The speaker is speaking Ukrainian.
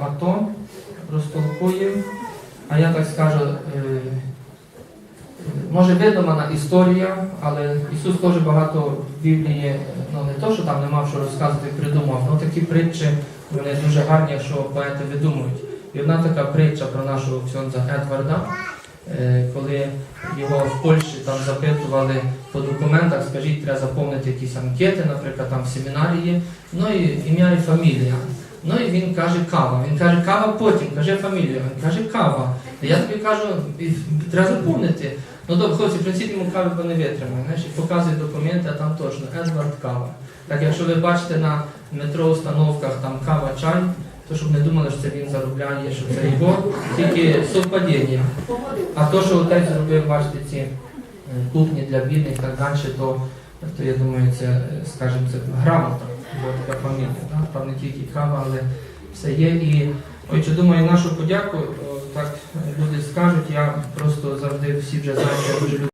АТО розтолкує, а я так скажу, е, може видумана історія, але Ісус теж багато в Біблії, ну не то, що там не мав що розказувати, придумав, але такі притчі, вони дуже гарні, якщо поети видумують. І одна така притча про нашого ксьонза Едварда, е, коли його в Польщі там запитували по документах, скажіть, треба заповнити якісь анкети, наприклад, там в семінарії, ну і ім'я і фамілія. Ну і він каже кава. Він каже, кава потім, каже фамілію. Він каже кава. Я тобі кажу, треба заповнити. Ну добре, хлопці, принципі, йому кави бо не витримає. Знаєш, показує документи, а там точно Едвард кава. Так якщо ви бачите на метро установках там кава чай, то щоб не думали, що це він заробляє, що це його, тільки совпадіння. А то, що отець зробив, бачите, ці е, кухні для бідних і так далі, то, то я думаю, це, е, скажімо, це грамота, бо така фамілія. Да? Там не тільки кава, але все є. І отже, думаю, нашу подяку, так люди скажуть, я просто завжди всі вже знають, що дуже.